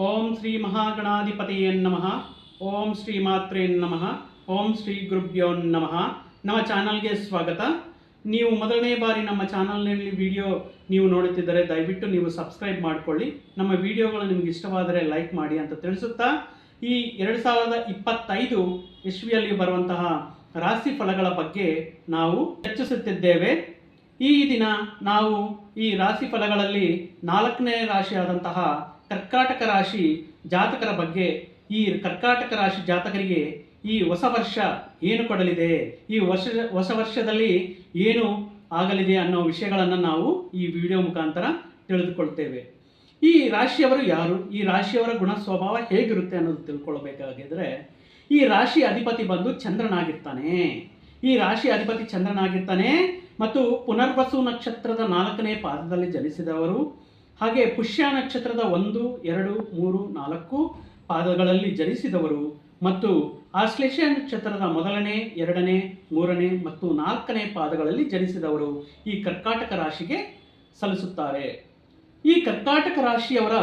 ಓಂ ಶ್ರೀ ಮಹಾಗಣಾಧಿಪತಿಯೇ ನಮಃ. ಓಂ ಶ್ರೀ ಮಾತ್ರೇ ನಮಃ. ಓಂ ಶ್ರೀ ಗುರುಭ್ಯೋ ನಮಃ. ನಮ್ಮ ಚಾನಲ್ಗೆ ಸ್ವಾಗತ. ನೀವು ಮೊದಲನೇ ಬಾರಿ ನಮ್ಮ ಚಾನಲ್ನಲ್ಲಿ ವಿಡಿಯೋ ನೀವು ನೋಡುತ್ತಿದ್ದರೆ ದಯವಿಟ್ಟು ನೀವು ಸಬ್ಸ್ಕ್ರೈಬ್ ಮಾಡಿಕೊಳ್ಳಿ. ನಮ್ಮ ವಿಡಿಯೋಗಳು ನಿಮ್ಗೆ ಇಷ್ಟವಾದರೆ ಲೈಕ್ ಮಾಡಿ ಅಂತ ತಿಳಿಸುತ್ತಾ, ಈ ಎರಡು ಸಾವಿರದ ಇಪ್ಪತ್ತೈದು ಇಸ್ವಿಯಲ್ಲಿ ಬರುವಂತಹ ರಾಶಿ ಫಲಗಳ ಬಗ್ಗೆ ನಾವು ಚರ್ಚಿಸುತ್ತಿದ್ದೇವೆ. ಈ ದಿನ ನಾವು ಈ ರಾಶಿ ಫಲಗಳಲ್ಲಿ ನಾಲ್ಕನೇ ರಾಶಿಯಾದಂತಹ ಕರ್ಕಾಟಕ ರಾಶಿ ಜಾತಕರ ಬಗ್ಗೆ ಈ ಕರ್ಕಾಟಕ ರಾಶಿ ಜಾತಕರಿಗೆ ಈ ಹೊಸ ವರ್ಷ ಏನು ಕೊಡಲಿದೆ? ಈ ವರ್ಷ, ಹೊಸ ವರ್ಷದಲ್ಲಿ ಏನು ಆಗಲಿದೆ ಅನ್ನೋ ವಿಷಯಗಳನ್ನು ನಾವು ಈ ವಿಡಿಯೋ ಮುಖಾಂತರ ತಿಳಿದುಕೊಳ್ತೇವೆ. ಈ ರಾಶಿಯವರು ಯಾರು? ಈ ರಾಶಿಯವರ ಗುಣ ಸ್ವಭಾವ ಹೇಗಿರುತ್ತೆ ಅನ್ನೋದು ತಿಳ್ಕೊಳ್ಬೇಕಾಗಿದ್ರೆ, ಈ ರಾಶಿ ಅಧಿಪತಿ ಬಂದು ಚಂದ್ರನಾಗಿರ್ತಾನೆ. ಈ ರಾಶಿ ಅಧಿಪತಿ ಚಂದ್ರನಾಗಿರ್ತಾನೆ ಮತ್ತು ಪುನರ್ವಸು ನಕ್ಷತ್ರದ ನಾಲ್ಕನೇ ಪಾದದಲ್ಲಿ ಜನಿಸಿದವರು ಹಾಗೆ ಪುಷ್ಯ ನಕ್ಷತ್ರದ ಒಂದು, ಎರಡು, ಮೂರು, ನಾಲ್ಕು ಪಾದಗಳಲ್ಲಿ ಜನಿಸಿದವರು ಮತ್ತು ಆಶ್ಲೇಷ ನಕ್ಷತ್ರದ ಮೊದಲನೇ, ಎರಡನೇ, ಮೂರನೇ ಮತ್ತು ನಾಲ್ಕನೇ ಪಾದಗಳಲ್ಲಿ ಜನಿಸಿದವರು ಈ ಕರ್ಕಾಟಕ ರಾಶಿಗೆ ಸಲ್ಲಿಸುತ್ತಾರೆ. ಈ ಕರ್ಕಾಟಕ ರಾಶಿಯವರ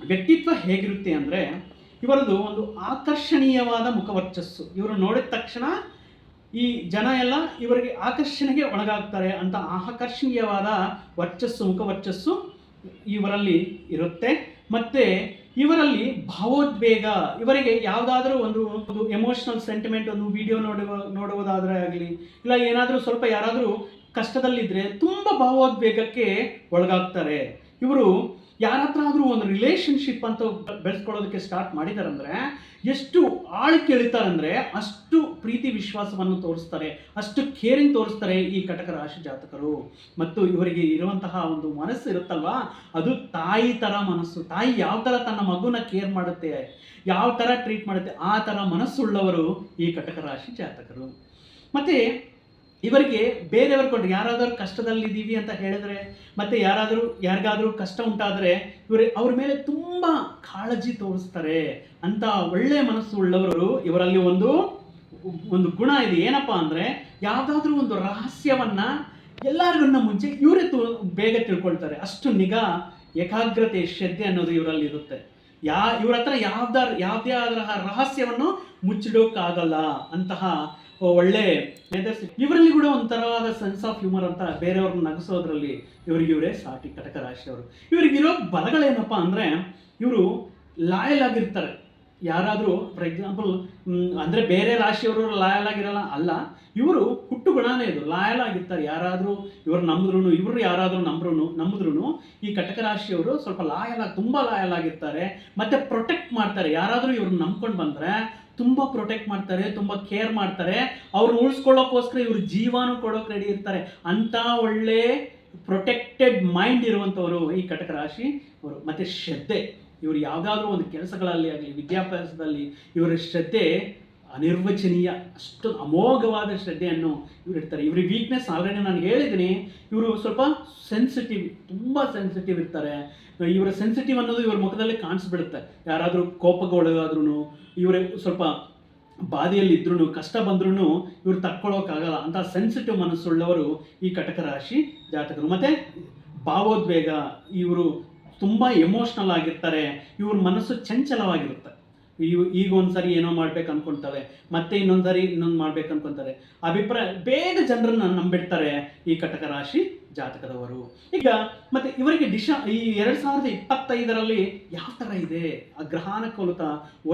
ವ್ಯಕ್ತಿತ್ವ ಹೇಗಿರುತ್ತೆ ಅಂದರೆ, ಇವರದು ಒಂದು ಆಕರ್ಷಣೀಯವಾದ ಮುಖವರ್ಚಸ್ಸು ಇವರು ನೋಡಿದ ತಕ್ಷಣ ಈ ಜನ ಎಲ್ಲ ಇವರಿಗೆ ಆಕರ್ಷಣೆಗೆ ಒಳಗಾಗ್ತಾರೆ ಅಂತ ಆಕರ್ಷಣೀಯವಾದ ವರ್ಚಸ್ಸು, ಮುಖವರ್ಚಸ್ಸು ಇವರಲ್ಲಿ ಇರುತ್ತೆ. ಮತ್ತು ಇವರಲ್ಲಿ ಭಾವೋದ್ವೇಗ, ಇವರಿಗೆ ಯಾವುದಾದ್ರೂ ಒಂದು ಒಂದು ಎಮೋಷನಲ್ ಸೆಂಟಿಮೆಂಟ್ ಒಂದು ವಿಡಿಯೋ ನೋಡುವ, ನೋಡುವುದಾದರೆ ಆಗಲಿ, ಇಲ್ಲ ಏನಾದರೂ ಸ್ವಲ್ಪ ಯಾರಾದರೂ ಕಷ್ಟದಲ್ಲಿದ್ದರೆ ತುಂಬ ಭಾವೋದ್ವೇಗಕ್ಕೆ ಒಳಗಾಗ್ತಾರೆ. ಇವರು ಯಾರ ಹತ್ರ ಆದರೂ ಒಂದು ರಿಲೇಷನ್ಶಿಪ್ ಅಂತ ಬೆಳೆಸ್ಕೊಳ್ಳೋದಕ್ಕೆ ಸ್ಟಾರ್ಟ್ ಮಾಡಿದಾರಂದ್ರೆ ಎಷ್ಟು ಆಳಕ್ಕೆ ಅಂದ್ರೆ ಅಷ್ಟು ಪ್ರೀತಿ ವಿಶ್ವಾಸವನ್ನು ತೋರಿಸ್ತಾರೆ, ಅಷ್ಟು ಕೇರಿಂಗ್ ತೋರಿಸ್ತಾರೆ ಈ ಕಟಕ ರಾಶಿ ಜಾತಕರು. ಮತ್ತು ಇವರಿಗೆ ಇರುವಂತಹ ಒಂದು ಮನಸ್ಸು ಇರುತ್ತಲ್ವಾ? ಅದು ತಾಯಿ ಥರ ಮನಸ್ಸು. ತಾಯಿ ಯಾವ ಥರ ತನ್ನ ಮಗುನ ಕೇರ್ ಮಾಡುತ್ತೆ, ಯಾವ ಥರ ಟ್ರೀಟ್ ಮಾಡುತ್ತೆ, ಆ ಥರ ಮನಸ್ಸುಳ್ಳವರು ಈ ಕಟಕ ರಾಶಿ ಜಾತಕರು. ಮತ್ತು ಇವರಿಗೆ ಬೇರೆಯವ್ರ ಕೊಂಡು ಯಾರಾದರೂ ಕಷ್ಟದಲ್ಲಿದ್ದೀವಿ ಅಂತ ಹೇಳಿದ್ರೆ, ಮತ್ತೆ ಯಾರಾದರೂ, ಯಾರಿಗಾದರೂ ಕಷ್ಟ ಉಂಟಾದರೆ ಇವರು ಅವ್ರ ಮೇಲೆ ತುಂಬ ಕಾಳಜಿ ತೋರಿಸ್ತಾರೆ ಅಂತ ಒಳ್ಳೆ ಮನಸ್ಸು ಉಳ್ಳವರು ಇವರಲ್ಲಿ ಒಂದು ಒಂದು ಗುಣ ಇದೆ. ಏನಪ್ಪ ಅಂದರೆ ಯಾವುದಾದ್ರೂ ಒಂದು ರಹಸ್ಯವನ್ನು ಎಲ್ಲರಿಗನ್ನ ಮುಂಚೆ ಇವರೇ ತು, ಬೇಗ ತಿಳ್ಕೊಳ್ತಾರೆ. ಅಷ್ಟು ನಿಗಾ, ಏಕಾಗ್ರತೆ, ಶ್ರದ್ಧೆ ಅನ್ನೋದು ಇವರಲ್ಲಿ ಇರುತ್ತೆ. ಯಾ, ಇವ್ರ ಹತ್ರ ಯಾವ್ದ ಯಾವುದೇ ಆದ ರಹಸ್ಯವನ್ನು ಮುಚ್ಚಿಡೋಕ್ಕಾಗಲ್ಲ ಅಂತಹ ಒಳ್ಳೆ ಇವರಲ್ಲಿ ಕೂಡ ಒಂಥರವಾದ ಸೆನ್ಸ್ ಆಫ್ ಹ್ಯೂಮರ್ ಅಂತ ಬೇರೆಯವ್ರನ್ನ ನಗಿಸೋದ್ರಲ್ಲಿ ಇವ್ರಿಗೆ ಇವರೇ ಸಾಟಿ ಕಟಕ ರಾಶಿಯವರು. ಇವ್ರಿಗಿರೋ ಬಲಗಳೇನಪ್ಪ ಅಂದರೆ ಇವರು ಲಾಯಲ್ ಆಗಿರ್ತಾರೆ. ಯಾರಾದರೂ ಫಾರ್ ಎಕ್ಸಾಂಪಲ್ ಅಂದರೆ ಬೇರೆ ರಾಶಿಯವರು ಲಾಯಲ್ ಆಗಿರಲ್ಲ, ಅಲ್ಲ, ಇವರು ಹುಟ್ಟು ಗುಣನೇ ಇದು, ಲಾಯಲ್ ಆಗಿರ್ತಾರೆ. ಯಾರಾದರೂ, ಇವರು ನಂಬಿದ್ರು ಇವರು ಯಾರಾದರೂ ನಂಬ್ರು ನಂಬಿದ್ರು ಈ ಕಟಕ ರಾಶಿಯವರು ಸ್ವಲ್ಪ ಲಾಯಲ್ ತುಂಬ ಲಾಯಲ್ ಆಗಿರ್ತಾರೆ. ಮತ್ತು ಪ್ರೊಟೆಕ್ಟ್ ಮಾಡ್ತಾರೆ. ಯಾರಾದರೂ ಇವ್ರನ್ನ ನಂಬ್ಕೊಂಡು ಬಂದರೆ ತುಂಬ ಪ್ರೊಟೆಕ್ಟ್ ಮಾಡ್ತಾರೆ, ತುಂಬ ಕೇರ್ ಮಾಡ್ತಾರೆ. ಅವ್ರು ಉಳಿಸ್ಕೊಳ್ಳೋಕ್ಕೋಸ್ಕರ ಇವರು ಜೀವನೂ ಕೊಡೋಕೆ ರೆಡಿ ಇರ್ತಾರೆ. ಅಂಥ ಒಳ್ಳೆ ಪ್ರೊಟೆಕ್ಟೆಡ್ ಮೈಂಡ್ ಇರುವಂಥವರು ಈ ಕಟಕ ರಾಶಿ ಅವರು. ಮತ್ತು ಶ್ರದ್ಧೆ. ಇವರು ಯಾವುದಾದ್ರೂ ಒಂದು ಕೆಲಸಗಳಲ್ಲಿ ಆಗಲಿ, ವಿದ್ಯಾಭ್ಯಾಸದಲ್ಲಿ ಇವರ ಶ್ರದ್ಧೆ ಅನಿರ್ವಚನೀಯ, ಅಷ್ಟು ಅಮೋಘವಾದ ಶ್ರದ್ಧೆಯನ್ನು ಇವರು ಇರ್ತಾರೆ ಇವ್ರಿಗೆ ವೀಕ್ನೆಸ್ ಆಲ್ರೆಡಿ ನಾನು ಹೇಳಿದ್ದೀನಿ, ಇವರು ಸ್ವಲ್ಪ ಸೆನ್ಸಿಟಿವ್ ತುಂಬ ಸೆನ್ಸಿಟಿವ್ ಇರ್ತಾರೆ. ಇವರ ಸೆನ್ಸಿಟಿವ್ ಅನ್ನೋದು ಇವ್ರ ಮುಖದಲ್ಲಿ ಕಾಣಿಸ್ಬಿಡುತ್ತೆ. ಯಾರಾದರೂ ಕೋಪಗೊಳಗಾದ್ರೂ ಇವರೇ ಸ್ವಲ್ಪ ಬಾಧೆಯಲ್ಲಿ ಇದ್ರೂ ಕಷ್ಟ ಬಂದ್ರೂ ಇವ್ರು ತಕ್ಕೊಳ್ಳೋಕ್ಕಾಗಲ್ಲ ಅಂತ ಸೆನ್ಸಿಟಿವ್ ಮನಸ್ಸುಳ್ಳವರು ಈ ಕಟಕ ರಾಶಿ ಜಾತಕರು. ಮತ್ತು ಭಾವೋದ್ವೇಗ, ಇವರು ತುಂಬ ಎಮೋಷ್ನಲ್ ಆಗಿರ್ತಾರೆ, ಇವ್ರ ಮನಸ್ಸು ಚಂಚಲವಾಗಿರುತ್ತೆ. ಈಗ ಒಂದ್ಸರಿ ಏನೋ ಮಾಡ್ಬೇಕು ಅನ್ಕೊಂತಾರೆ, ಮತ್ತೆ ಇನ್ನೊಂದು ಸರಿ ಇನ್ನೊಂದು ಮಾಡ್ಬೇಕು ಅನ್ಕೊಂತಾರೆ. ಅಭಿಪ್ರಾಯ, ಬೇಗ ಜನರನ್ನ ನಂಬಿಡ್ತಾರೆ ಈ ಕಟಕ ರಾಶಿ ಜಾತಕದವರು. ಈಗ ಮತ್ತೆ ಇವರಿಗೆ ಡಿಶ, ಈ ಎರಡ್ ಸಾವಿರದ ಇಪ್ಪತ್ತೈದರಲ್ಲಿ ಯಾವ ಥರ ಇದೆ? ಆ ಗ್ರಹಾನುಕೂಲತ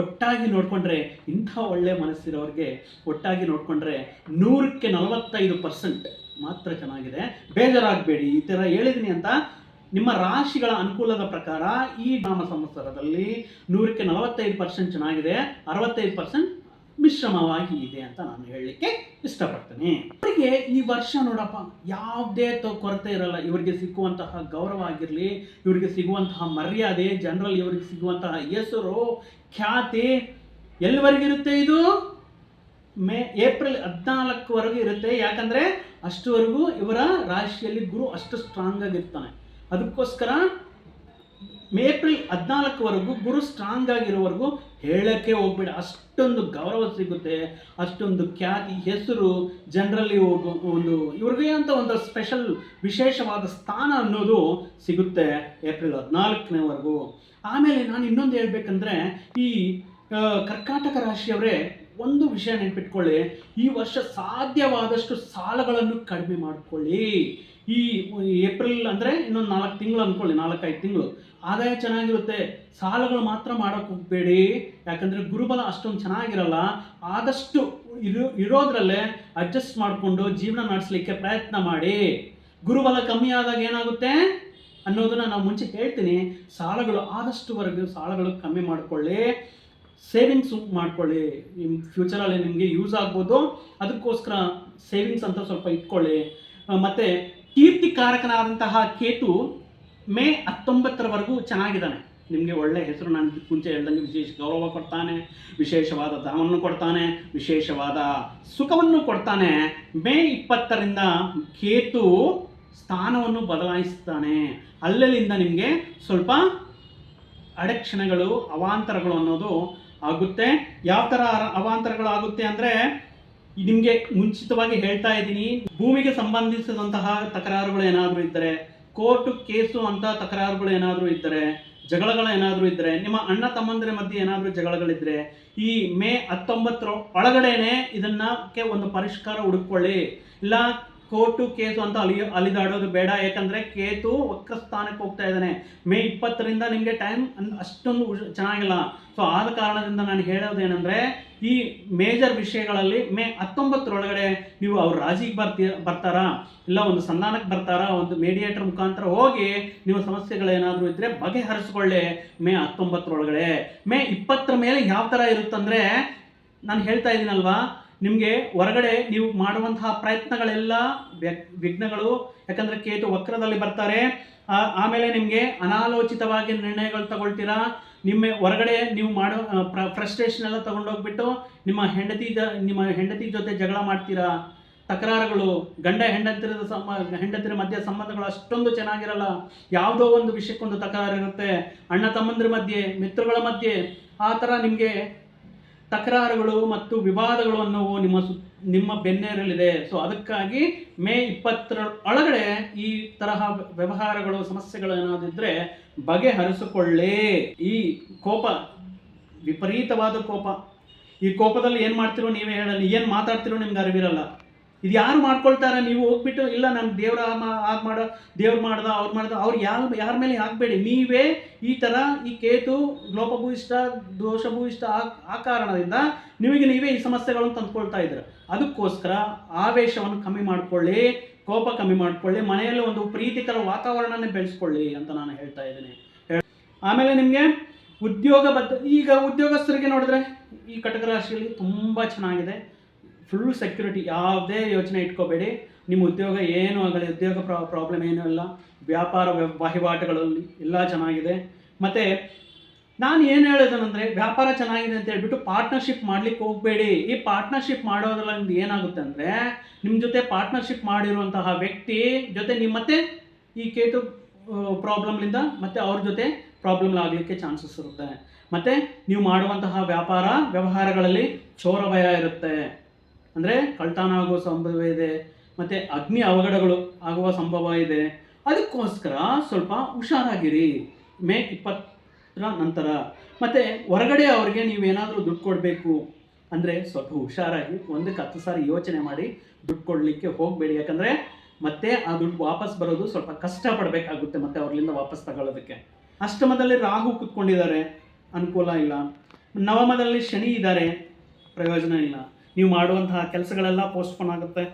ಒಟ್ಟಾಗಿ ನೋಡ್ಕೊಂಡ್ರೆ, ಇಂಥ ಒಳ್ಳೆ ಮನಸ್ಸಿರೋರಿಗೆ ಒಟ್ಟಾಗಿ ನೋಡ್ಕೊಂಡ್ರೆ ನೂರಕ್ಕೆ ನಲವತ್ತೈದು ಪರ್ಸೆಂಟ್ ಮಾತ್ರ ಚೆನ್ನಾಗಿದೆ. ಬೇಜಾರಾಗಬೇಡಿ, ಈ ಥರ ಹೇಳಿದ್ದೀನಿ ಅಂತ ನಿಮ್ಮ ರಾಶಿಗಳ ಅನುಕೂಲದ ಪ್ರಕಾರ ಈ ನಾಮ ಸಂವತ್ಸರದಲ್ಲಿ ನೂರಕ್ಕೆ ನಲವತ್ತೈದು ಪರ್ಸೆಂಟ್ ಚೆನ್ನಾಗಿದೆ, ಅರವತ್ತೈದು ಪರ್ಸೆಂಟ್ ಮಿಶ್ರಮವಾಗಿ ಇದೆ ಅಂತ ನಾನು ಹೇಳಲಿಕ್ಕೆ ಇಷ್ಟಪಡ್ತೇನೆ. ಅವರಿಗೆ ಈ ವರ್ಷ ನೋಡಪ್ಪ, ಯಾವುದೇ ಕೊರತೆ ಇರಲ್ಲ. ಇವರಿಗೆ ಸಿಕ್ಕುವಂತಹ ಗೌರವ ಆಗಿರಲಿ, ಇವರಿಗೆ ಸಿಗುವಂತಹ ಮರ್ಯಾದೆ ಜನರಲ್ ಇವರಿಗೆ ಸಿಗುವಂತಹ ಹೆಸರು, ಖ್ಯಾತಿ ಎಲ್ಲಿವರೆಗಿರುತ್ತೆ ಇದು? ಮೇ, ಏಪ್ರಿಲ್ ಹದಿನಾಲ್ಕುವರೆಗೂ ಇರುತ್ತೆ. ಯಾಕಂದರೆ ಅಷ್ಟುವರೆಗೂ ಇವರ ರಾಶಿಯಲ್ಲಿ ಗುರು ಅಷ್ಟು ಸ್ಟ್ರಾಂಗ್ ಆಗಿರ್ತಾನೆ. ಅದಕ್ಕೋಸ್ಕರ ಏಪ್ರಿಲ್ ಹದಿನಾಲ್ಕವರೆಗೂ ಗುರು ಸ್ಟ್ರಾಂಗ್ ಆಗಿರೋವರೆಗೂ ಹೇಳೋಕ್ಕೆ ಹೋಗ್ಬೇಡಿ. ಅಷ್ಟೊಂದು ಗೌರವ ಸಿಗುತ್ತೆ, ಅಷ್ಟೊಂದು ಖ್ಯಾತಿ, ಹೆಸರು, ಜನರಲ್ಲಿ ಒಬ್ಬ ಒಂದು ಇವ್ರಿಗೆ ಅಂತ ಒಂದು ಸ್ಪೆಷಲ್ ವಿಶೇಷವಾದ ಸ್ಥಾನ ಅನ್ನೋದು ಸಿಗುತ್ತೆ ಏಪ್ರಿಲ್ ಹದಿನಾಲ್ಕನೇವರೆಗೂ. ಆಮೇಲೆ ನಾನು ಇನ್ನೊಂದು ಹೇಳಬೇಕಂದ್ರೆ ಈ ಕರ್ಕಾಟಕ ರಾಶಿಯವರೇ ಒಂದು ವಿಷಯ ನೆನ್ಪಿಟ್ಕೊಳ್ಳಿ. ಈ ವರ್ಷ ಸಾಧ್ಯವಾದಷ್ಟು ಸಾಲಗಳನ್ನು ಕಡಿಮೆ ಮಾಡ್ಕೊಳ್ಳಿ. ಈ ಏಪ್ರಿಲ್ ಅಂದರೆ ಇನ್ನೊಂದು ನಾಲ್ಕು ತಿಂಗಳು ಅಂದ್ಕೊಳ್ಳಿ ನಾಲ್ಕೈದು ತಿಂಗಳು. ಆದಾಯ ಚೆನ್ನಾಗಿರುತ್ತೆ. ಸಾಲಗಳು ಮಾತ್ರ ಮಾಡೋಕ್ಕೆ ಹೋಗಬೇಡಿ. ಯಾಕಂದರೆ ಗುರುಬಲ ಅಷ್ಟೊಂದು ಚೆನ್ನಾಗಿರಲ್ಲ. ಆದಷ್ಟು ಇರೋ, ಇರೋದ್ರಲ್ಲೇ ಅಡ್ಜಸ್ಟ್ ಮಾಡಿಕೊಂಡು ಜೀವನ ನಡೆಸಲಿಕ್ಕೆ ಪ್ರಯತ್ನ ಮಾಡಿ. ಗುರುಬಲ ಕಮ್ಮಿ ಆದಾಗ ಏನಾಗುತ್ತೆ? ಅನ್ನೋದನ್ನ ನಾವು ಮುಂಚೆ ಹೇಳ್ತೀನಿ. ಸಾಲಗಳು ಆದಷ್ಟುವರೆಗೂ ಸಾಲಗಳು ಕಮ್ಮಿ ಮಾಡಿಕೊಳ್ಳಿ. ಸೇವಿಂಗ್ಸ್ ಮಾಡ್ಕೊಳ್ಳಿ. ನಿಮ್ಮ ಫ್ಯೂಚರಲ್ಲಿ ನಿಮಗೆ ಯೂಸ್ ಆಗ್ಬೋದು. ಅದಕ್ಕೋಸ್ಕರ ಸೇವಿಂಗ್ಸ್ ಅಂತ ಸ್ವಲ್ಪ ಇಟ್ಕೊಳ್ಳಿ. ಮತ್ತೆ ಕೀರ್ತಿಕಾರಕನಾದಂತಹ ಕೇತು ಮೇ ಹತ್ತೊಂಬತ್ತರವರೆಗೂ ಚೆನ್ನಾಗಿದ್ದಾನೆ. ನಿಮಗೆ ಒಳ್ಳೆ ಹೆಸರು ನಾನು ಮುಂಚೆ ಹೇಳ್ದಂಗೆ ವಿಶೇಷ ಗೌರವ ಕೊಡ್ತಾನೆ, ವಿಶೇಷವಾದ ದಾನವನ್ನು ಕೊಡ್ತಾನೆ, ವಿಶೇಷವಾದ ಸುಖವನ್ನು ಕೊಡ್ತಾನೆ. ಮೇ ಇಪ್ಪತ್ತರಿಂದ ಕೇತು ಸ್ಥಾನವನ್ನು ಬದಲಾಯಿಸ್ತಾನೆ. ಅಲ್ಲಲ್ಲಿಂದ ನಿಮಗೆ ಸ್ವಲ್ಪ ಅಡಕ್ಷಣೆಗಳು, ಅವಾಂತರಗಳು ಅನ್ನೋದು ಆಗುತ್ತೆ. ಯಾವ ಥರ ಅವಾಂತರಗಳು ಆಗುತ್ತೆ ಅಂದರೆ ನಿಮಗೆ ಮುಂಚಿತವಾಗಿ ಹೇಳ್ತಾ ಇದ್ದೀನಿ, ಭೂಮಿಗೆ ಸಂಬಂಧಿಸಿದಂತಹ ತಕರಾರುಗಳು ಏನಾದರೂ ಇದ್ದರೆ, ಕೋರ್ಟ್ ಕೇಸು ಅಂತ ತಕರಾರುಗಳು ಏನಾದರೂ ಇದ್ದರೆ, ಜಗಳಗಳು ಏನಾದರೂ ಇದ್ದರೆ, ನಿಮ್ಮ ಅಣ್ಣ ತಮ್ಮಂದಿರ ಮಧ್ಯೆ ಏನಾದರೂ ಜಗಳಗಳಿದ್ದರೆ ಈ ಮೇ ಹತ್ತೊಂಬತ್ತರ ಒಳಗಡೆನೆ ಇದನ್ನಕ್ಕೆ ಒಂದು ಪರಿಷ್ಕಾರ ಹುಡುಕೊಳ್ಳಿ ಇಲ್ಲ, ಕೋರ್ಟು ಕೇಸು ಅಂತ ಅಲಿ, ಅಲಿದಾಡೋದು ಬೇಡ, ಯಾಕಂದರೆ ಕೇತು ವಕ್ರಸ್ಥಾನಕ್ಕೆ ಹೋಗ್ತಾ ಇದ್ದಾನೆ. ಮೇ ಇಪ್ಪತ್ತರಿಂದ ನಿಮಗೆ ಟೈಮ್ ಅಷ್ಟೊಂದು ಚೆನ್ನಾಗಿಲ್ಲ. ಸೊ ಆದ ಕಾರಣದಿಂದ ನಾನು ಹೇಳೋದೇನೆಂದರೆ ಈ ಮೇಜರ್ ವಿಷಯಗಳಲ್ಲಿ ಮೇ ಹತ್ತೊಂಬತ್ತರೊಳಗಡೆ ನೀವು ಅವ್ರು ರಾಜಿಗೆ ಬರ್ತೀ, ಬರ್ತಾರಾ? ಇಲ್ಲ ಒಂದು ಸಂಧಾನಕ್ಕೆ ಬರ್ತಾರಾ? ಒಂದು ಮೇಡಿಯೇಟರ್ ಮುಖಾಂತರ ಹೋಗಿ ನೀವು ಸಮಸ್ಯೆಗಳೇನಾದರೂ ಇದ್ದರೆ ಬಗೆಹರಿಸ್ಕೊಳ್ಳಿ ಮೇ ಹತ್ತೊಂಬತ್ತರೊಳಗಡೆ. ಮೇ ಇಪ್ಪತ್ತರ ಮೇಲೆ ಯಾವ ಥರ ಇರುತ್ತಂದರೆ, ನಾನು ಹೇಳ್ತಾ ಇದ್ದೀನಲ್ವಾ ನಿಮಗೆ ಹೊರಗಡೆ ನೀವು ಮಾಡುವಂತಹ ಪ್ರಯತ್ನಗಳೆಲ್ಲ ವಿಘ್ನಗಳು, ಯಾಕಂದರೆ ಕೇತು ವಕ್ರದಲ್ಲಿ ಬರ್ತಾರೆ. ಆಮೇಲೆ ನಿಮಗೆ ಅನಾಲೋಚಿತವಾಗಿ ನಿರ್ಣಯಗಳು ತಗೊಳ್ತೀರಾ? ನಿಮ್ಮ ಹೊರಗಡೆ ನೀವು ಮಾಡೋ ಫ್ರಸ್ಟ್ರೇಷನ್ ಎಲ್ಲ ತಗೊಂಡೋಗ್ಬಿಟ್ಟು ನಿಮ್ಮ ಹೆಂಡತಿ ಜ- ನಿಮ್ಮ ಹೆಂಡತಿ ಜೊತೆ ಜಗಳ ಮಾಡ್ತೀರಾ? ತಕರಾರುಗಳು, ಗಂಡ ಹೆಂಡತಿರದ ಸಮ, ಹೆಂಡತಿರ ಮಧ್ಯೆ ಸಂಬಂಧಗಳು ಅಷ್ಟೊಂದು ಚೆನ್ನಾಗಿರಲ್ಲ. ಯಾವುದೋ ಒಂದು ವಿಷಯಕ್ಕೊಂದು ತಕರಾರು ಇರುತ್ತೆ ಅಣ್ಣ ತಮ್ಮಂದಿರ ಮಧ್ಯೆ, ಮಿತ್ರಗಳ ಮಧ್ಯೆ, ಆ ಥರ ನಿಮಗೆ ತಕರಾರುಗಳು ಮತ್ತು ವಿವಾದಗಳು ಅನ್ನೋವು ನಿಮ್ಮ ಸು, ನಿಮ್ಮ ಬೆನ್ನೇರಲಿದೆ. ಸೊ ಅದಕ್ಕಾಗಿ ಮೇ ಇಪ್ಪತ್ತರ ಒಳಗಡೆ ಈ ತರಹ ವ್ಯವಹಾರಗಳು, ಸಮಸ್ಯೆಗಳು ಏನಾದಿದ್ರೆ ಬಗೆಹರಿಸಿಕೊಳ್ಳಿ. ಈ ಕೋಪ, ವಿಪರೀತವಾದ ಕೋಪ. ಈ ಕೋಪದಲ್ಲಿ ಏನು ಮಾಡ್ತಿರೋ ನೀವೇ ಹೇಳಲಿ. ಏನು ಮಾತಾಡ್ತಿರೋ ನಿಮ್ಗೆ ಅರಿವಿರಲ್ಲ. ಇದು ಯಾರು ಮಾಡ್ಕೊಳ್ತಾರೆ? ನೀವು ಹೋಗ್ಬಿಟ್ಟು, ಇಲ್ಲ ನಮ್ಮ ದೇವ್ರ ಆಗ ಮಾಡೋ, ದೇವ್ರು ಮಾಡ್ದ, ಅವ್ರು ಮಾಡ್ದ, ಅವ್ರು ಯಾರ ಯಾರ ಮೇಲೆ ಹಾಕಬೇಡಿ. ನೀವೇ ಈ ಥರ ಈ ಕೇತು, ಲೋಪಭೂಯಿಷ್ಟ, ದೋಷಭೂಯಿಷ್ಟ ಆ ಆ ಕಾರಣದಿಂದ ನಿಮಗೆ ನೀವೇ ಈ ಸಮಸ್ಯೆಗಳನ್ನು ತಂದ್ಕೊಳ್ತಾ ಇದ್ದೀರ. ಅದಕ್ಕೋಸ್ಕರ ಆವೇಶವನ್ನು ಕಮ್ಮಿ ಮಾಡ್ಕೊಳ್ಳಿ, ಕೋಪ ಕಮ್ಮಿ ಮಾಡ್ಕೊಳ್ಳಿ, ಮನೆಯಲ್ಲಿ ಒಂದು ಪ್ರೀತಿಕರ ವಾತಾವರಣನೇ ಬೆಳೆಸ್ಕೊಳ್ಳಿ ಅಂತ ನಾನು ಹೇಳ್ತಾ ಇದ್ದೀನಿ. ಆಮೇಲೆ ನಿಮಗೆ ಉದ್ಯೋಗ ಬದ್ಧ ಈಗ ಉದ್ಯೋಗಸ್ಥರಿಗೆ ನೋಡಿದ್ರೆ ಈ ಕಟಕ ರಾಶಿಯಲ್ಲಿ ತುಂಬ ಚೆನ್ನಾಗಿದೆ. ಫುಲ್ ಸೆಕ್ಯೂರಿಟಿ ಯಾವುದೇ ಯೋಚನೆ ಇಟ್ಕೋಬೇಡಿ. ನಿಮ್ಮ ಉದ್ಯೋಗ ಏನೂ ಆಗಲಿ, ಉದ್ಯೋಗ ಪ್ರಾ ಪ್ರಾಬ್ಲಮ್ ಏನೂ ಇಲ್ಲ. ವ್ಯಾಪಾರ ವ್ಯ- ವಹಿವಾಟುಗಳಲ್ಲಿ ಎಲ್ಲ ಚೆನ್ನಾಗಿದೆ. ಮತ್ತು ನಾನು ಏನು ಹೇಳೋದನಂದರೆ, ವ್ಯಾಪಾರ ಚೆನ್ನಾಗಿದೆ ಅಂತ ಹೇಳ್ಬಿಟ್ಟು ಪಾರ್ಟ್ನರ್ಶಿಪ್ ಮಾಡ್ಲಿಕ್ಕೆ ಹೋಗಬೇಡಿ. ಈ ಪಾರ್ಟ್ನರ್ಶಿಪ್ ಮಾಡೋದ್ರಿಂದ ಏನಾಗುತ್ತೆ ಅಂದರೆ ನಿಮ್ಮ ಜೊತೆ ಪಾರ್ಟ್ನರ್ಶಿಪ್ ಮಾಡಿರುವಂತಹ ವ್ಯಕ್ತಿ ಜೊತೆ ನಿಮ್ಮ ಮತ್ತೆ ಈ ಕೇತು ಪ್ರಾಬ್ಲಮ್ಲಿಂದ ಮತ್ತೆ ಅವ್ರ ಜೊತೆ ಪ್ರಾಬ್ಲಮ್ ಆಗಲಿಕ್ಕೆ ಚಾನ್ಸಸ್ ಇರುತ್ತೆ. ಮತ್ತು ನೀವು ಮಾಡುವಂತಹ ವ್ಯಾಪಾರ ವ್ಯವಹಾರಗಳಲ್ಲಿ ಚೋರ ಭಯ ಇರುತ್ತೆ. ಅಂದರೆ ಕಳ್ತಾನ ಆಗುವ ಸಂಭವ ಇದೆ, ಮತ್ತು ಅಗ್ನಿ ಅವಘಡಗಳು ಆಗುವ ಸಂಭವ ಇದೆ. ಅದಕ್ಕೋಸ್ಕರ ಸ್ವಲ್ಪ ಹುಷಾರಾಗಿರಿ. ಮೇ ಇಪ್ಪತ್ತರ ನಂತರ. ಮತ್ತು ಹೊರಗಡೆ ಅವ್ರಿಗೆ ನೀವೇನಾದರೂ ದುಡ್ಡು ಕೊಡಬೇಕು. ಅಂದರೆ ಸ್ವಲ್ಪ ಹುಷಾರಾಗಿ ಒಂದಕ್ಕೆ ಹತ್ತು ಸಾರಿ ಯೋಚನೆ ಮಾಡಿ ದುಡ್ಡು ಕೊಡಲಿಕ್ಕೆ ಹೋಗಬೇಡಿ. ಯಾಕಂದರೆ ಮತ್ತೆ ಆ ದುಡ್ಡು ವಾಪಸ್ ಬರೋದು ಸ್ವಲ್ಪ ಕಷ್ಟಪಡಬೇಕಾಗುತ್ತೆ ಮತ್ತೆ ಅವ್ರಲ್ಲಿಂದ ವಾಪಸ್ ತಗೊಳ್ಳೋದಕ್ಕೆ ಅಷ್ಟಮದಲ್ಲಿ ರಾಹು ಕುತ್ಕೊಂಡಿದ್ದಾರೆ. ಅನುಕೂಲ ಇಲ್ಲ. ನವಮದಲ್ಲಿ ಶನಿ ಇದ್ದಾರೆ. ಪ್ರಯೋಜನ ಇಲ್ಲ. ನೀವು ಮಾಡುವಂತಹ ಕೆಲಸಗಳೆಲ್ಲ ಪೋಸ್ಟ್ಪೋನ್ ಆಗುತ್ತೆ.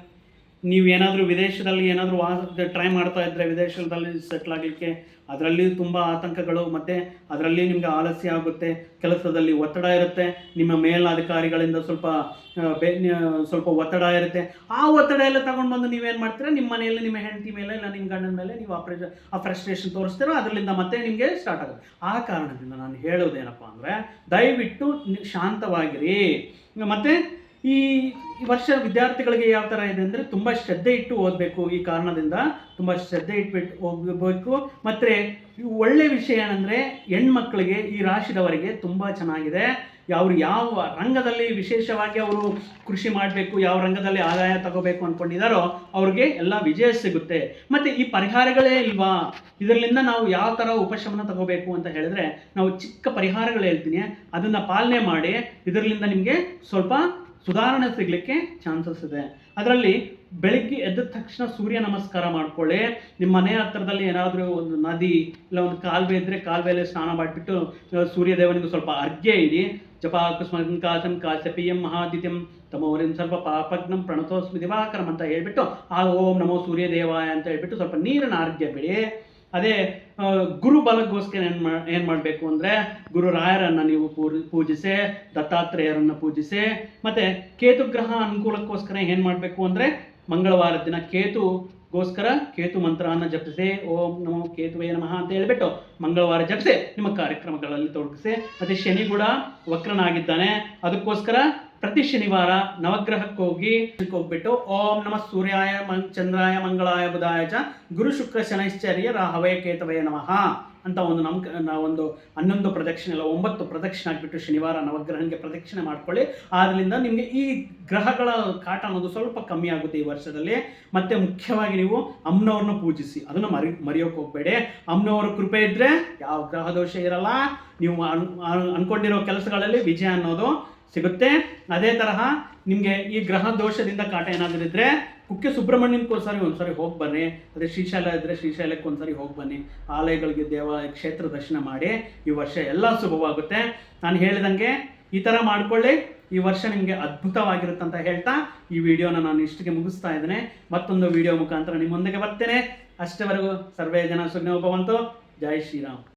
ನೀವು ಏನಾದರೂ ವಿದೇಶದಲ್ಲಿ ಏನಾದರೂ ವಾ ಟ್ರೈ ಮಾಡ್ತಾ ಇದ್ದರೆ ವಿದೇಶದಲ್ಲಿ ಸೆಟ್ಲ್ ಆಗಲಿಕ್ಕೆ, ಅದರಲ್ಲಿ ತುಂಬ ಆತಂಕಗಳು, ಮತ್ತು ಅದರಲ್ಲಿ ನಿಮಗೆ ಆಲಸ್ಯ ಆಗುತ್ತೆ, ಕೆಲಸದಲ್ಲಿ ಒತ್ತಡ ಇರುತ್ತೆ, ನಿಮ್ಮ ಮೇಲಧಿಕಾರಿಗಳಿಂದ ಸ್ವಲ್ಪ ಬೆ ಸ್ವಲ್ಪ ಒತ್ತಡ ಇರುತ್ತೆ. ಆ ಒತ್ತಡ ಎಲ್ಲ ತಗೊಂಡು ಬಂದು ನೀವೇನು ಮಾಡ್ತೀರಾ? ನಿಮ್ಮ ಮನೆಯಲ್ಲಿ, ನಿಮ್ಮ ಹೆಂಡತಿ ಮೇಲೆ ಇಲ್ಲ ನಿಮ್ಮ ಗಂಡನ ಮೇಲೆ ನೀವು ಆ ಆ ಫ್ರಸ್ಟ್ರೇಷನ್ ತೋರಿಸ್ತೀರೋ? ಅದರಿಂದ ಮತ್ತೆ ನಿಮಗೆ ಸ್ಟಾರ್ಟ್ ಆಗುತ್ತೆ. ಆ ಕಾರಣದಿಂದ ನಾನು ಹೇಳೋದೇನಪ್ಪ ಅಂದರೆ, ದಯವಿಟ್ಟು ಶಾಂತವಾಗಿರಿ. ಮತ್ತು ಈ ವರ್ಷ ವಿದ್ಯಾರ್ಥಿಗಳಿಗೆ ಯಾವ ಥರ ಇದೆ ಅಂದರೆ ತುಂಬ ಶ್ರದ್ಧೆ ಇಟ್ಟು ಓದಬೇಕು ಈ ಕಾರಣದಿಂದ ತುಂಬ ಶ್ರದ್ಧೆ ಇಟ್ಬಿಟ್ಟು ಹೋಗಬೇಕು ಮತ್ತು ಒಳ್ಳೆ ವಿಷಯ ಏನಂದರೆ ಹೆಣ್ಮಕ್ಳಿಗೆ ಈ ರಾಶಿದವರಿಗೆ ತುಂಬ ಚೆನ್ನಾಗಿದೆ. ಅವರು ಯಾವ ರಂಗದಲ್ಲಿ ವಿಶೇಷವಾಗಿ ಅವರು ಕೃಷಿ ಮಾಡಬೇಕು, ಯಾವ ರಂಗದಲ್ಲಿ ಆದಾಯ ತಗೋಬೇಕು ಅಂದ್ಕೊಂಡಿದ್ದಾರೋ ಅವ್ರಿಗೆ ಎಲ್ಲ ವಿಜಯ ಸಿಗುತ್ತೆ. ಮತ್ತು ಈ ಪರಿಹಾರಗಳೇ ಇಲ್ವಾ? ಇದರಿಂದ ನಾವು ಯಾವ ಥರ ಉಪಶಮನ ತಗೋಬೇಕು ಅಂತ ಹೇಳಿದ್ರೆ ನಾವು ಚಿಕ್ಕ ಪರಿಹಾರಗಳು ಹೇಳ್ತೀನಿ. ಅದನ್ನು ಪಾಲನೆ ಮಾಡಿ ಇದರಿಂದ ನಿಮಗೆ ಸ್ವಲ್ಪ ಸುಧಾರಣೆ ಸಿಗಲಿಕ್ಕೆ ಚಾನ್ಸಸ್ ಇದೆ. ಅದರಲ್ಲಿ ಬೆಳಿಗ್ಗೆ ಎದ್ದ ತಕ್ಷಣ ಸೂರ್ಯ ನಮಸ್ಕಾರ ಮಾಡ್ಕೊಳ್ಳಿ. ನಿಮ್ಮ ಮನೆ ಹತ್ರದಲ್ಲಿ ಏನಾದರೂ ಒಂದು ನದಿ ಇಲ್ಲ ಒಂದು ಕಾಲುವೆ ಇದ್ದರೆ ಕಾಲುವೆಯಲ್ಲಿ ಸ್ನಾನ ಮಾಡಿಬಿಟ್ಟು ಸೂರ್ಯ ದೇವನಿಗೆ ಸ್ವಲ್ಪ ಅರ್ಘ್ಯ ಇಡಿ. ಜಪ ಕುಸ್ಮನ್ ಕಾಸಂ ಕಾಶ್ಯಪಿಯಂ ಮಹಾದಿತ್ಯಂ ತಮೋರಿಂ ಸ್ವಲ್ಪ ಪಾಪಗ್ನಂ ಪ್ರಣತೋಸ್ಮಿ ದಿವಾಕರಂ ಅಂತ ಹೇಳ್ಬಿಟ್ಟು, ಆ ಓಂ ನಮೋ ಸೂರ್ಯ ದೇವಾಯ ಅಂತ ಹೇಳ್ಬಿಟ್ಟು ಸ್ವಲ್ಪ ನೀರಿನ ಅರ್ಘ್ಯ ಬಿಡಿ. ಅದೇ ಗುರು ಬಲಗೋಸ್ಕರ ಏನು ಮಾ, ಏನು ಮಾಡಬೇಕು ಅಂದರೆ ಗುರು ರಾಯರನ್ನು ನೀವು ಪೂರ್ ಪೂಜಿಸಿ, ದತ್ತಾತ್ರೇಯರನ್ನು ಪೂಜಿಸಿ, ಮತ್ತು ಕೇತುಗ್ರಹ ಅನುಕೂಲಕ್ಕೋಸ್ಕರ ಏನು ಮಾಡಬೇಕು ಅಂದರೆ ಮಂಗಳವಾರ ದಿನ ಕೇತುಗೋಸ್ಕರ ಕೇತು ಮಂತ್ರವನ್ನು ಜಪಿಸಿ, ಓಂ ನಮೋ ಕೇತುವೇ ನಮಃ ಅಂತ ಹೇಳಿಬಿಟ್ಟು ಮಂಗಳವಾರ ಜಪಿಸಿ, ನಿಮ್ಮ ಕಾರ್ಯಕ್ರಮಗಳಲ್ಲಿ ತೊಡಗಿಸಿ, ಮತ್ತು ಶನಿ ಕೂಡ ವಕ್ರನಾಗಿದ್ದಾನೆ. ಅದಕ್ಕೋಸ್ಕರ ಪ್ರತಿ ಶನಿವಾರ ನವಗ್ರಹಕ್ಕೆ ಹೋಗಿ ಹೋಗ್ಬಿಟ್ಟು ಓಂ ನಮಃ ಸೂರ್ಯಾಯ, ಮಂ ಚಂದ್ರಾಯ, ಮಂಗಳಾಯ, ಬುಧಾಯ ಚ ಗುರು ಶುಕ್ರ ಶನೈಶ್ಚರ್ಯ ರಾಹವೇ ಕೇತವೇ ನಮಃ ಅಂತ ಒಂದು ನಮ್ಕ ಒಂದು ಹನ್ನೊಂದು ಪ್ರದಕ್ಷಿಣೆ ಇಲ್ಲ, ಒಂಬತ್ತು ಪ್ರದಕ್ಷಿಣೆ ಆಗಿಬಿಟ್ಟು ಶನಿವಾರ ನವಗ್ರಹಕ್ಕೆ ಪ್ರದಕ್ಷಿಣೆ ಮಾಡ್ಕೊಳ್ಳಿ. ಆದ್ದರಿಂದ ನಿಮಗೆ ಈ ಗ್ರಹಗಳ ಕಾಟ ಅನ್ನೋದು ಸ್ವಲ್ಪ ಕಮ್ಮಿ ಆಗುತ್ತೆ ಈ ವರ್ಷದಲ್ಲಿ. ಮತ್ತೆ ಮುಖ್ಯವಾಗಿ ನೀವು ಅಮ್ಮನವ್ರನ್ನ ಪೂಜಿಸಿ. ಅದನ್ನು ಮರಿ, ಮರೆಯೋಕೆ ಹೋಗಬೇಡಿ. ಅಮ್ಮನವರ ಕೃಪೆ ಇದ್ದರೆ ಯಾವ ಗ್ರಹ ದೋಷ ಇರಲ್ಲ. ನೀವು ಅನ್, ಅನ್- ಅನ್ಕೊಂಡಿರೋ ಕೆಲಸಗಳಲ್ಲಿ ವಿಜಯ ಅನ್ನೋದು ಸಿಗುತ್ತೆ. ಅದೇ ತರಹ ನಿಮಗೆ ಈ ಗ್ರಹ ದೋಷದಿಂದ ಕಾಟ ಏನಾದರೂ ಇದ್ದರೆ ಕುಕ್ಕೆ ಸುಬ್ರಹ್ಮಣ್ಯಕ್ಕೆ ಒಂದ್ಸರಿ ಹೋಗಿ ಬನ್ನಿ. ಅದೇ ಶ್ರೀಶೈಲ ಇದ್ದರೆ ಶ್ರೀಶೈಲಕ್ಕೆ ಒಂದ್ಸರಿ ಹೋಗಿ ಬನ್ನಿ. ಆಲಯಗಳಿಗೆ ದೇವಾಲಯ, ಕ್ಷೇತ್ರ ದರ್ಶನ ಮಾಡಿ ಈ ವರ್ಷ ಎಲ್ಲ ಶುಭವಾಗುತ್ತೆ. ನಾನು ಹೇಳಿದಂಗೆ ಈ ಥರ ಮಾಡ್ಕೊಳ್ಳಿ. ಈ ವರ್ಷ ನಿಮಗೆ ಅದ್ಭುತವಾಗಿರುತ್ತೆ ಅಂತ ಹೇಳ್ತಾ ಈ ವಿಡಿಯೋನ ನಾನು ಇಷ್ಟಿಗೆ ಮುಗಿಸ್ತಾ ಇದ್ದೇನೆ. ಮತ್ತೊಂದು ವಿಡಿಯೋ ಮುಖಾಂತರ ನಿಮ್ಮೊಂದಿಗೆ ಬರ್ತೇನೆ. ಅಷ್ಟವರೆಗೂ ಸರ್ವೇ ಜನ ಸುಗ್ನೋಪವಂತು. ಜೈ ಶ್ರೀರಾಮ್.